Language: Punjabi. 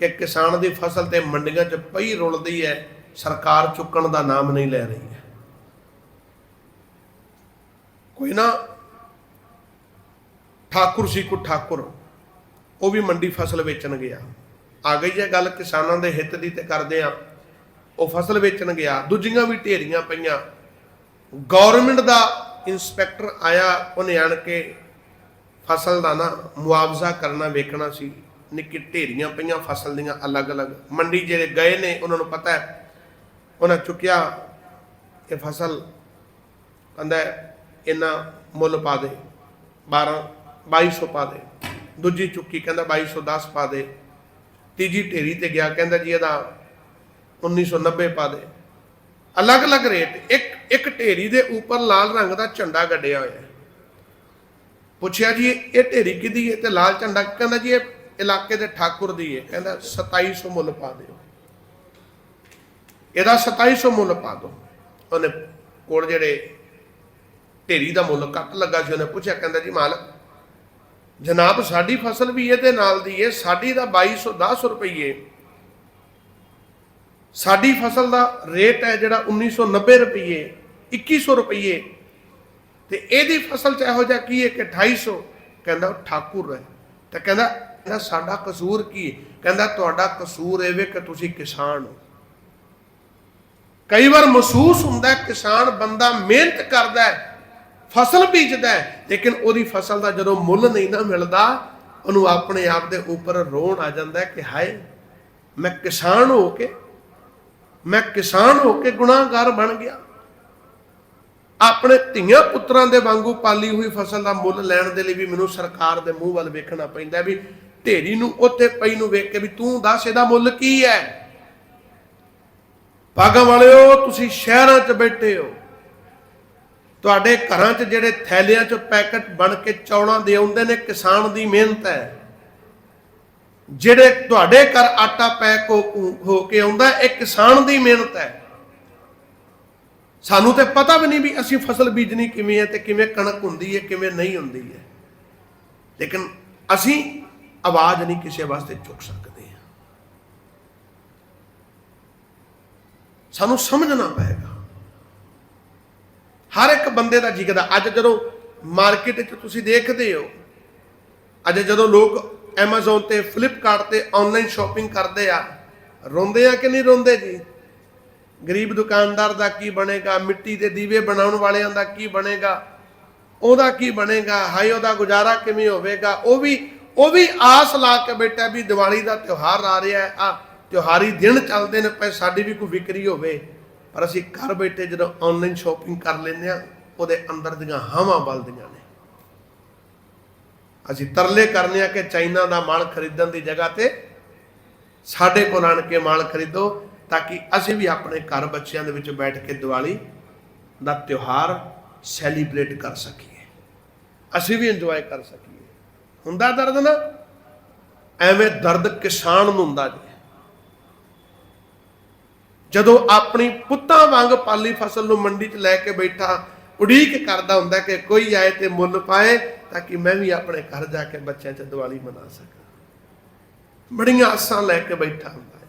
ਕਿ ਕਿਸਾਨ ਦੀ ਫਸਲ ਤੇ ਮੰਡੀਆਂ 'ਚ ਪਈ ਰੁਲਦੀ ਹੈ, ਸਰਕਾਰ ਚੁੱਕਣ ਦਾ ਨਾਮ ਨਹੀਂ ਲੈ ਰਹੀ ਹੈ। ਕੋਈ ਨਾ, ਠਾਕੁਰ ਸੀ ਕੋ ਠਾਕੁਰ, ਉਹ ਵੀ ਮੰਡੀ ਫਸਲ ਵੇਚਣ ਗਿਆ। ਆ ਗਈ ਹੈ ਗੱਲ ਕਿਸਾਨਾਂ ਦੇ ਹਿੱਤ ਦੀ ਤੇ ਕਰਦੇ ਆ ਉਹ ਫਸਲ ਵੇਚਣ ਗਿਆ, ਦੂਜੀਆਂ ਵੀ ਢੇਰੀਆਂ ਪਈਆਂ। ਗਵਰਨਮੈਂਟ ਦਾ ਇਨਸਪੈਕਟਰ ਆਇਆ, ਉਹਨੇ ਆਣ ਕੇ ਫਸਲ ਦਾ ਨਾ ਮੁਆਵਜ਼ਾ ਕਰਨਾ ਵੇਖਣਾ ਸੀ। ਨਿੱਕੀ ਢੇਰੀਆਂ ਪਈਆਂ, ਫਸਲ ਦੀਆਂ ਅਲੱਗ-ਅਲੱਗ। ਮੰਡੀ ਜਿਹੜੇ ਗਏ ਨੇ, ਉਹਨਾਂ ਨੂੰ ਪਤਾ ਹੈ, ਉਹਨਾਂ ਚੁੱਕਿਆ ਇਹ ਫਸਲ, ਕਹਿੰਦਾ ਇਹਨਾਂ ਮੁੱਲ ਪਾ ਦੇ 12 2200 ਪਾ ਦੇ। ਦੂਜੀ ਚੁੱਕੀ, ਕਹਿੰਦਾ 2210 ਪਾ ਦੇ। ਤੀਜੀ ਢੇਰੀ ਤੇ ਗਿਆ, ਕਹਿੰਦਾ ਜੀ ਇਹਦਾ 1990 ਪਾ ਦੇ। ਅਲੱਗ-ਅਲੱਗ ਰੇਟ, ਇੱਕ ਇੱਕ ਢੇਰੀ ਦੇ ਉੱਪਰ ਲਾਲ ਰੰਗ ਦਾ ਝੰਡਾ ਗੱਡਿਆ ਹੋਇਆ ਪੁੱਛਿਆ ਜੀ, ਇਹ ਢੇਰੀ ਕਿਹਦੀ ਹੈ? ਤੇ ਲਾਲ ਝੰਡਾ, ਕਹਿੰਦਾ ਜੀ, ਇਹ ਇਲਾਕੇ ਦੇ ਠਾਕੁਰ ਦੀ ਹੈ ਕਹਿੰਦਾ 2700 ਮੁੱਲ ਪਾ ਦਿਓ। ਇਹਦਾ 2700 ਮੁੱਲ ਪਾ ਦਿਓ। ਉਹਨੇ ਕੋਲ ਜਿਹੜੇ ਢੇਰੀ ਦਾ ਮੁੱਲ ਕੱਟ ਲੱਗਾ ਸੀ, ਉਹਨੇ ਪੁੱਛਿਆ, ਕਹਿੰਦਾ ਜੀ ਮਾਲਕ, ਜਨਾਬ ਸਾਡੀ ਫਸਲ ਵੀ ਇਹਦੇ ਨਾਲ ਦੀ ਹੈ ਸਾਡੀ ਦਾ 2210 ਰੁਪਏ ਸਾਡੀ ਫਸਲ ਦਾ ਰੇਟ ਹੈ ਜਿਹੜਾ 1990 ਰੁਪਏ 2100 ਰੁਪਏ ਤੇ ਇਹਦੀ ਫਸਲ ਚ ਇਹੋ ਜਿਹਾ ਕੀ ਹੈ ਕਿ 2800 ਕਹਿੰਦਾ ਠਾਕੁਰ ਹੈ। ਤੇ ਕਹਿੰਦਾ ਕਹਿੰਦਾ, ਸਾਡਾ ਕਸੂਰ ਕੀ? ਕਹਿੰਦਾ, ਤੁਹਾਡਾ ਕਸੂਰ ਇਹ ਵੇ ਕਿ ਤੁਸੀਂ ਕਿਸਾਨ ਹੋ। ਕਈ ਵਾਰ ਮਹਿਸੂਸ ਹੁੰਦਾ ਕਿਸਾਨ ਬੰਦਾ ਮਿਹਨਤ ਕਰਦਾ ਹੈ, ਫਸਲ ਬੀਜਦਾ ਹੈ, ਲੇਕਿਨ ਉਹਦੀ ਫਸਲ ਦਾ ਜਦੋਂ ਮੁੱਲ ਨਹੀਂ ਨਾ ਮਿਲਦਾ, ਉਹਨੂੰ ਆਪਣੇ ਆਪ ਦੇ ਉੱਪਰ ਰੋਣ ਆ ਜਾਂਦਾ ਕਿ ਹਾਏ, ਮੈਂ ਕਿਸਾਨ ਹੋ ਕੇ, ਮੈਂ ਕਿਸਾਨ ਹੋ ਕੇ ਗੁਨਾਹਗਾਰ ਬਣ ਗਿਆ। ਆਪਣੇ ਧੀਆਂ ਪੁੱਤਰਾਂ ਦੇ ਵਾਂਗੂ ਪਾਲੀ ਹੋਈ ਫਸਲ ਦਾ ਮੁੱਲ ਲੈਣ ਦੇ ਲਈ ਵੀ ਮੈਨੂੰ ਸਰਕਾਰ ਦੇ ਮੂੰਹ ਵੱਲ ਵੇਖਣਾ ਪੈਂਦਾ ਵੀ ਢੇਰੀ ਨੂੰ ਉੱਥੇ ਪਈ ਨੂੰ ਵੇਖ ਕੇ ਵੀ ਤੂੰ ਦੱਸ ਇਹਦਾ ਮੁੱਲ ਕੀ ਹੈ? ਪਾਗਾਂ ਵਾਲਿਓ, ਤੁਸੀਂ ਸ਼ਹਿਰਾਂ 'ਚ ਬੈਠੇ ਹੋ। ਤੁਹਾਡੇ ਘਰਾਂ 'ਚ ਜਿਹੜੇ ਥੈਲਿਆਂ 'ਚ ਪੈਕਟ ਬਣ ਕੇ ਚੌਲਾਂ ਦੇ ਆਉਂਦੇ ਨੇ, ਕਿਸਾਨ ਦੀ ਮਿਹਨਤ ਹੈ। ਜਿਹੜੇ ਤੁਹਾਡੇ ਘਰ ਆਟਾ ਪੈਕ ਹੋ ਹੋ ਕੇ ਆਉਂਦਾ, ਇਹ ਕਿਸਾਨ ਦੀ ਮਿਹਨਤ ਹੈ। ਸਾਨੂੰ ਤੇ ਪਤਾ ਵੀ ਨਹੀਂ ਵੀ ਅਸੀਂ ਫਸਲ ਬੀਜਣੀ ਕਿਵੇਂ ਹੈ ਤੇ ਕਿਵੇਂ ਕਣਕ ਹੁੰਦੀ ਹੈ, ਕਿਵੇਂ ਨਹੀਂ ਹੁੰਦੀ ਹੈ। ਲੇਕਿਨ ਅਸੀਂ ਆਵਾਜ਼ ਨਹੀਂ ਕਿਸੇ ਵਾਸਤੇ ਚੁੱਕ ਸਕਦੇ। ਸਾਨੂੰ ਸਮਝਣਾ ਪਏਗਾ। ਹਰ ਇੱਕ ਬੰਦੇ ਦਾ ਜਿਗਦਾ ਅੱਜ ਜਦੋਂ ਮਾਰਕੀਟ ਚ ਤੁਸੀਂ ਦੇਖਦੇ ਹੋ, ਅੱਜ ਜਦੋਂ ਲੋਕ Amazon ਤੇ Flipkart ਤੇ ਆਨਲਾਈਨ ਸ਼ਾਪਿੰਗ ਕਰਦੇ ਆ, ਰੋਂਦੇ ਆ ਕਿ ਨਹੀਂ ਰੋਂਦੇ ਜੀ? ਗਰੀਬ ਦੁਕਾਨਦਾਰ ਦਾ ਕੀ ਬਣੇਗਾ? ਮਿੱਟੀ ਦੇ ਦੀਵੇ ਬਣਾਉਣ ਵਾਲਿਆਂ ਦਾ ਕੀ ਬਣੇਗਾ? ਉਹਦਾ ਕੀ ਬਣੇਗਾ? ਹਾਏ, ਉਹਦਾ ਗੁਜ਼ਾਰਾ ਕਿਵੇਂ ਹੋਵੇਗਾ? ਉਹ ਵੀ ਉਹ ਵੀ ਆਸ ਲਾ ਕੇ ਬੈਠਾ ਵੀ ਦੀਵਾਲੀ ਦਾ ਤਿਉਹਾਰ ਆ ਰਿਹਾ ਹੈ। ਆ ਤਿਉਹਾਰੀ ਦਿਨ ਚੱਲਦੇ ਨੇ ਪਏ ਸਾਡੀ ਵੀ ਕੋਈ ਵਿਕਰੀ ਹੋਵੇ। ਪਰ ਅਸੀਂ ਘਰ ਬੈਠੇ ਜਦੋਂ ਆਨਲਾਈਨ ਸ਼ਾਪਿੰਗ ਕਰ ਲੈਂਦੇ ਆ ਉਹਦੇ ਅੰਦਰ ਦੀਆਂ ਹਵਾ ਬਲਦੀਆਂ ਨੇ। ਅਸੀਂ ਤਰਲੇ ਕਰਨੇ ਆ ਕਿ ਚਾਈਨਾ ਦਾ ਮਾਲ ਖਰੀਦਣ ਦੀ ਜਗ੍ਹਾ ਤੇ ਸਾਡੇ ਕੋਲ ਆਣ ਕੇ ਮਾਲ ਖਰੀਦੋ, ਤਾਂ ਕਿ ਅਸੀਂ ਵੀ ਆਪਣੇ ਘਰ ਬੱਚਿਆਂ ਦੇ ਵਿੱਚ ਬੈਠ ਕੇ ਦੀਵਾਲੀ ਦਾ ਤਿਉਹਾਰ ਸੈਲੀਬ੍ਰੇਟ ਕਰ ਸਕੀਏ। ਅਸੀਂ ਵੀ ਇੰਜੋਏ ਕਰ ਸਕੀਏ। ਹੁੰਦਾ ਦਰਦ ਨਾ? ਐਵੇਂ ਦਰਦ ਕਿਸਾਨ ਨੂੰ ਹੁੰਦਾ ਜੀ। ਜਦੋਂ ਆਪਣੀ ਪੁੱਤਾਂ ਵਾਂਗ ਪਾਲੀ ਫਸਲ ਨੂੰ ਮੰਡੀ 'ਚ ਲੈ ਕੇ ਬੈਠਾ, ਉਡੀਕ ਕਰਦਾ ਹੁੰਦਾ ਕਿ ਕੋਈ ਆਏ ਤੇ ਮੁੱਲ ਪਾਏ ਤਾਂ ਕਿ ਮੈਂ ਵੀ ਆਪਣੇ ਘਰ ਜਾ ਕੇ ਬੱਚਿਆਂ 'ਚ ਦੀਵਾਲੀ ਮਨਾ ਸਕਾਂ। ਬੜੀਆਂ ਆਸਾਂ ਲੈ ਕੇ ਬੈਠਾ ਹੁੰਦਾ।